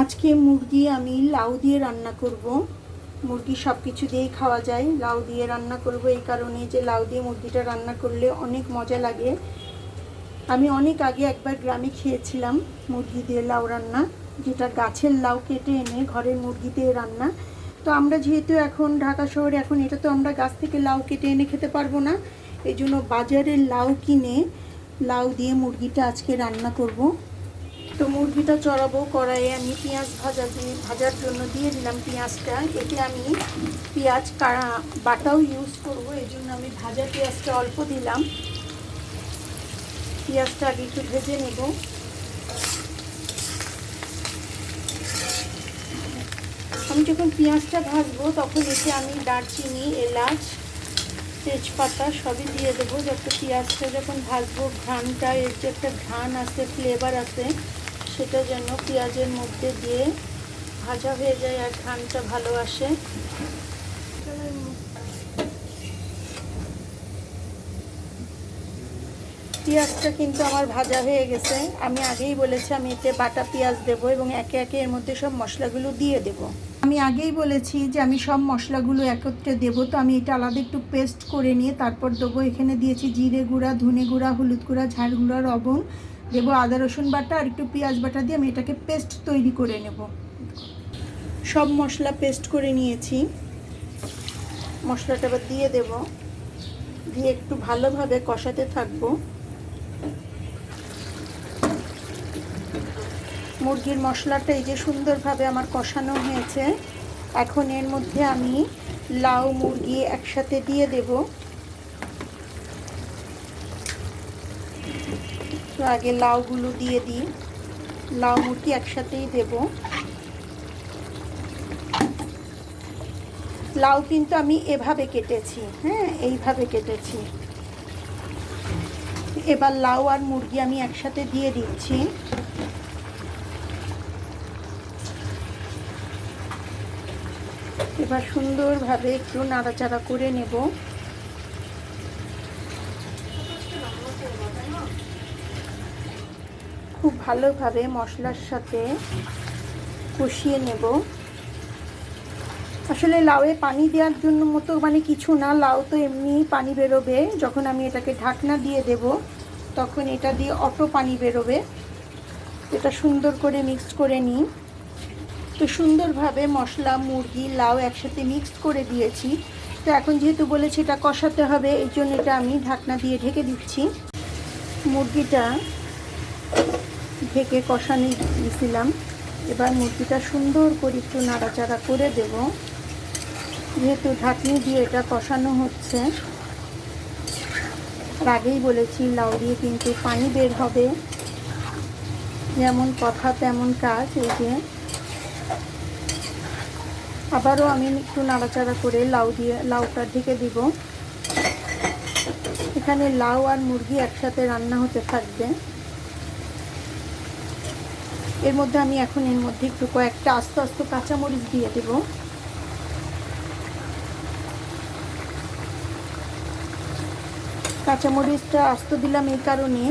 আজকে মুরগি আমি লাউ দিয়ে রান্না করব। মুরগি সব কিছু দিয়েই খাওয়া যায়। লাউ দিয়ে রান্না করব এই কারণে যে লাউ দিয়ে মুরগিটা রান্না করলে অনেক মজা লাগে। আমি অনেক আগে একবার গ্রামে খেয়েছিলাম মুরগি দিয়ে লাউ রান্না, যেটা গাছের লাউ কেটে এনে ঘরের মুরগি দিয়ে রান্না। তো আমরা যেহেতু এখন ঢাকা শহরে, এখন এটা তো আমরা গাছ থেকে লাউ কেটে এনে খেতে পারব না। এই জন্য বাজারের লাউ কিনে লাউ দিয়ে মুরগিটা আজকে রান্না করব। তো মুরগিটা চড়াবো, কড়াইয়ে আমি পেঁয়াজ ভাজা দিয়ে, ভাজার জন্য দিয়ে দিলাম পেঁয়াজটা। এতে আমি পেঁয়াজ কাড়া বাটাও ইউজ করব, এই জন্য আমি ভাজা পেঁয়াজটা অল্প দিলাম। পেঁয়াজটা আগে একটু ভেজে নেব। আমি যখন পেঁয়াজটা ভাজবো, তখন এতে আমি দারচিনি, এলাচ, তেজপাতা সবই দিয়ে দেবো। যাতে পেঁয়াজটা যখন ভাজবো ঘ্রানটা এর যে একটা ঘ্রান আছে ফ্লেভার আছে সেটা যেন পেঁয়াজের মধ্যে দিয়ে ভাজা হয়ে যায় আর ঘ্রানটা ভালো আসে। পেঁয়াজটা কিন্তু আমার ভাজা হয়ে গেছে। আমি আগেই বলেছি আমি এতে বাটা পেঁয়াজ দেবো এবং একে একে এর মধ্যে সব মশলাগুলো দিয়ে দেব। আমি আগেই বলেছি যে আমি সব মশলাগুলো একত্রে দেব, তো আমি এটা আলাদা একটু পেস্ট করে নিয়ে তারপর দেবো। এখানে দিয়েছি জিরে গুঁড়া, ধনে গুঁড়া, হলুদ গুঁড়া, ঝাল গুঁড়া, লবণ দেবো আদা, রসুন বাটা আর একটু পেঁয়াজ বাটা দিয়ে আমি এটাকে পেস্ট তৈরি করে নেব। সব মশলা পেস্ট করে নিয়েছি। মশলাটা এবার দিয়ে দেব। দিয়ে একটু ভালোভাবে কষাতে থাকব। মুরগির মশলাটা এই যে সুন্দরভাবে আমার কষানো হয়েছে। এখন এর মধ্যে আমি লাউ, মুরগি একসাথে দিয়ে দেব। তো আগে লাউগুলো দিয়ে দিই। লাউ মুরগি একসাথেই দেব। লাউ কিন্তু আমি এভাবে কেটেছি হ্যাঁ এইভাবে কেটেছি। এবার লাউ আর মুরগি আমি একসাথে দিয়ে দিচ্ছি। এবার সুন্দরভাবে একটু নাড়াচাড়া করে নেব। খুব ভালোভাবে মশলার সাথে কষিয়ে নেব। আসলে লাউয়ে পানি দেওয়ার জন্য মতো মানে কিছু না, লাউ তো এমনি পানি বেরোবে। যখন আমি এটাকে ঢাকনা দিয়ে দেব, তখন এটা দিয়ে অটো পানি বেরোবে। এটা সুন্দর করে মিক্স করে নিই। তো সুন্দরভাবে মশলা, মুরগি, লাউ একসাথে মিক্সড করে দিয়েছি। তো এখন যেহেতু বলেছি এটা কষাতে হবে এই জন্য এটা আমি ঢাকনা দিয়ে ঢেকে দিচ্ছি। মুরগিটা ঢেকে কষানি দিয়েছিলাম এবার মুরগিটা সুন্দর করে একটু নাড়াচাড়া করে দেব। যেহেতু ঢাকনি দিয়ে এটা কষানো হচ্ছে আগেই বলেছি, লাউ দিয়ে কিন্তু পানি বের হবে। যেমন কথা, তেমন কাজ, এই যে। আবারও আমি একটু নাড়াচাড়া করে লাউ দিয়ে, লাউটা ঢেকে দিব। এখানে লাউ আর মুরগি একসাথে রান্না হতে থাকবে। এর মধ্যে আমি এখন এর মধ্যে একটু কয়েকটা আস্তে আস্তে কাঁচামরিচ দিয়ে দেব। কাঁচামরিচটা আস্ত দিলাম এই কারণে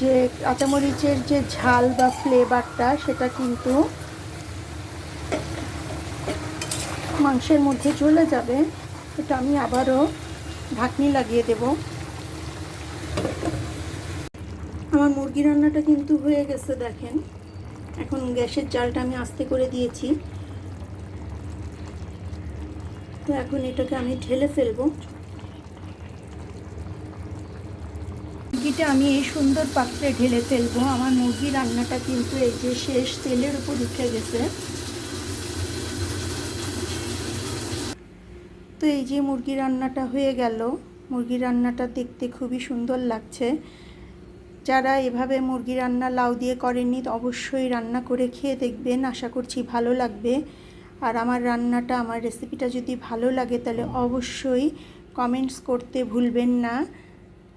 যে কাঁচামরিচের যে ঝাল বা ফ্লেভারটা সেটা কিন্তু মাংসের মধ্যে চলে যাবে। এটা আমি আবারও ঢাকনি লাগিয়ে দেব। আমার মুরগি রান্নাটা কিন্তু হয়ে গেছে, দেখেন। এখন গ্যাসের জালটা আমি আস্তে করে দিয়েছি। তো এখন এটাকে আমি ঢেলে ফেলব। মুরগিটা আমি এই সুন্দর পাত্রে ঢেলে ফেলব। আমার মুরগি রান্নাটা কিন্তু এই যে শেষ তেলের উপর উঠে গেছে। তো এই যে মুরগি রান্নাটা হয়ে গেল। মুরগি রান্নাটা দেখতে খুবই সুন্দর লাগছে। যারা এভাবে মুরগি রান্না লাউ দিয়ে করেননি, অবশ্যই রান্না করে খেয়ে দেখবেন। আশা করছি ভালো লাগবে। আর আমার রান্নাটা, আমার রেসিপিটা যদি ভালো লাগে, তাহলে অবশ্যই কমেন্টস করতে ভুলবেন না।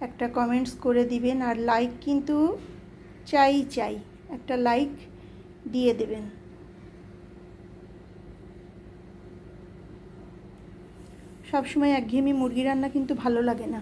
একটা কমেন্টস করে দিবেন আর লাইক কিন্তু চাই চাই, একটা লাইক দিয়ে দেবেন। সবসময় একঘেয়েমি মুরগি রান্না কিন্তু ভালো লাগে না।